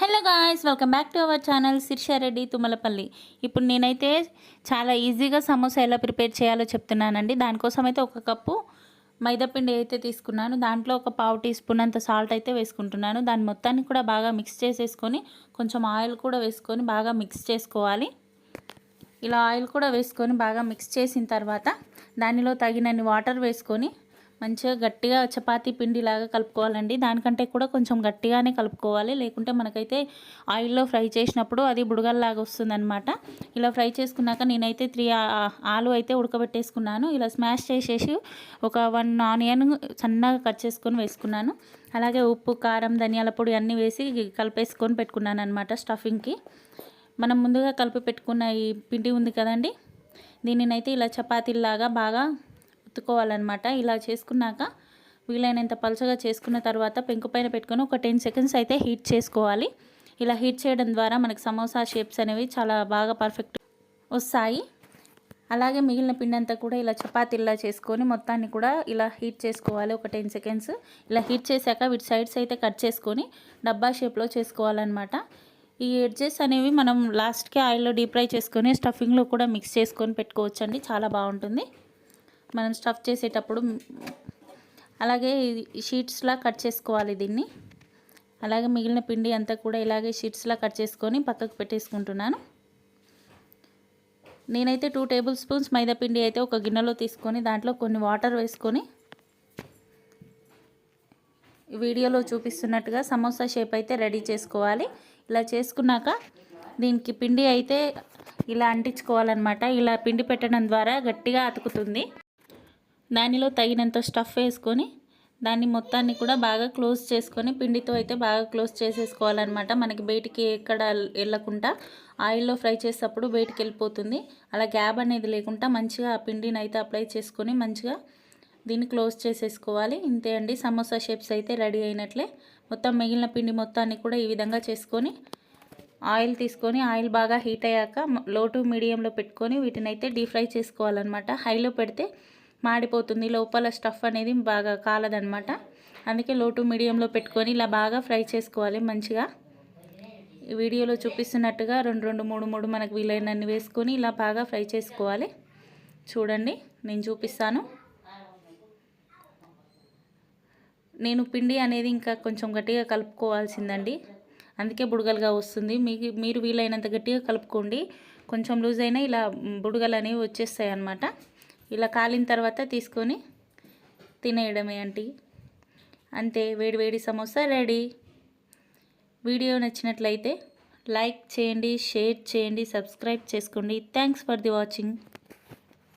Hello guys welcome back to our channel Shirsha Reddy Thummalapalli. ఇప్పుడు నేనైతే చాలా ఈజీగా సమోసా ఎలా ప్రిపేర్ చేయాలో చెప్తున్నానండి. దానికోసం అయితే ఒక కప్పు మైదాపిండి అయితే తీసుకున్నాను. దాంట్లో ఒక పావు టీ స్పూన్ అంత సాల్ట్ అయితే వేసుకుంటున్నాను. దాని మొత్తాన్ని కూడా బాగా మిక్స్ చేసేసుకొని కొంచెం ఆయిల్ కూడా వేసుకొని బాగా మిక్స్ చేసుకోవాలి. ఇలా ఆయిల్ కూడా వేసుకొని బాగా మిక్స్ చేసిన తర్వాత దానిలో తగినన్ని వాటర్ వేసుకొని మంచిగా గట్టిగా చపాతీ పిండిలాగా కలుపుకోవాలండి. దానికంటే కూడా కొంచెం గట్టిగానే కలుపుకోవాలి. లేకుంటే మనకైతే ఆయిల్లో ఫ్రై చేసినప్పుడు అది బుడగల్లాగా వస్తుందన్నమాట. ఇలా ఫ్రై చేసుకున్నాక నేనైతే త్రీ ఆలు అయితే ఉడకబెట్టేసుకున్నాను. ఇలా స్మాష్ చేసేసి ఒక వన్ ఆనియన్ సన్నగా కట్ చేసుకొని వేసుకున్నాను. అలాగే ఉప్పు కారం ధనియాల పొడి అన్నీ వేసి కలిపేసుకొని పెట్టుకున్నాను అనమాట స్టఫింగ్కి. మనం ముందుగా కలిపి పెట్టుకున్న ఈ పిండి ఉంది కదండి. దీనినైతే ఇలా చపాతీలాగా బాగా ఎత్తుకోవాలన్నమాట ఇలా చేసుకున్నాక వీలైనంత పలుచగా చేసుకున్న తర్వాత పెంకు పైన పెట్టుకొని ఒక టెన్ సెకండ్స్ అయితే హీట్ చేసుకోవాలి. ఇలా హీట్ చేయడం ద్వారా మనకి సమోసా షేప్స్ అనేవి చాలా బాగా పర్ఫెక్ట్ వస్తాయి. అలాగే మిగిలిన పిండి అంతా కూడా ఇలా చపాతీలా చేసుకొని మొత్తాన్ని కూడా ఇలా హీట్ చేసుకోవాలి ఒక టెన్ సెకండ్స్. ఇలా హీట్ చేశాక వీటి సైడ్స్ అయితే కట్ చేసుకొని డబ్బా షేప్లో చేసుకోవాలన్నమాట. ఈ ఎడ్జెస్ అనేవి మనం లాస్ట్కి ఆయిల్లో డీప్ ఫ్రై చేసుకొని స్టఫింగ్లో కూడా మిక్స్ చేసుకొని పెట్టుకోవచ్చండి. చాలా బాగుంటుంది. మనం స్టఫ్ చేసేటప్పుడు అలాగే షీట్స్లా కట్ చేసుకోవాలి దీన్ని. అలాగే మిగిలిన పిండి అంతా కూడా ఇలాగే షీట్స్లా కట్ చేసుకొని పక్కకు పెట్టేసుకుంటున్నాను. నేనైతే టూ టేబుల్ స్పూన్స్ మైదా పిండి అయితే ఒక గిన్నెలో తీసుకొని దాంట్లో కొన్ని వాటర్ వేసుకొని వీడియోలో చూపిస్తున్నట్టుగా సమోసా షేప్ అయితే రెడీ చేసుకోవాలి. ఇలా చేసుకున్నాక దీనికి పిండి అయితే ఇలా అంటించుకోవాలన్నమాట. ఇలా పిండి పెట్టడం ద్వారా గట్టిగా అతుకుతుంది. దానిలో తగినంత స్టఫ్ వేసుకొని దాన్ని మొత్తాన్ని కూడా బాగా క్లోజ్ చేసుకొని పిండితో అయితే బాగా క్లోజ్ చేసేసుకోవాలన్నమాట. మనకి బయటికి ఎక్కడ వెళ్ళకుండా ఆయిల్లో ఫ్రై చేసేటప్పుడు బయటికి వెళ్ళిపోతుంది. అలా గ్యాబ్ అనేది లేకుండా మంచిగా ఆ పిండిని అయితే అప్లై చేసుకొని మంచిగా దీన్ని క్లోజ్ చేసేసుకోవాలి. ఇంతే అండి. సమోసా షేప్స్ అయితే రెడీ అయినట్లే. మొత్తం మిగిలిన పిండి మొత్తాన్ని కూడా ఈ విధంగా చేసుకొని ఆయిల్ తీసుకొని ఆయిల్ బాగా హీట్ అయ్యాక లో టు మీడియంలో పెట్టుకొని వీటిని అయితే డీప్ ఫ్రై చేసుకోవాలన్నమాట. హైలో పెడితే మాడిపోతుంది. లోపల స్టఫ్ అనేది బాగా కాలదనమాట అందుకే లోటు మీడియంలో పెట్టుకొని ఇలా బాగా ఫ్రై చేసుకోవాలి మంచిగా. వీడియోలో చూపిస్తున్నట్టుగా రెండు రెండు మూడు మూడు మనకు వీలైనన్ని వేసుకొని ఇలా బాగా ఫ్రై చేసుకోవాలి. చూడండి నేను చూపిస్తాను. నేను పిండి అనేది ఇంకా కొంచెం గట్టిగా కలుపుకోవాల్సిందండి. అందుకే బుడగలుగా వస్తుంది. మీకు మీరు వీలైనంత గట్టిగా కలుపుకోండి. కొంచెం లూజ్ అయినా ఇలా బుడగలు అనేవి వచ్చేస్తాయి అన్నమాట ఇలా కాలిన తర్వాత తీసుకొని తినేయడమే అండి అంతే వేడి వేడి సమోసా రెడీ. వీడియో నచ్చినట్లయితే లైక్ చేయండి షేర్ చేయండి సబ్స్క్రైబ్ చేసుకోండి. Thanks for the watching.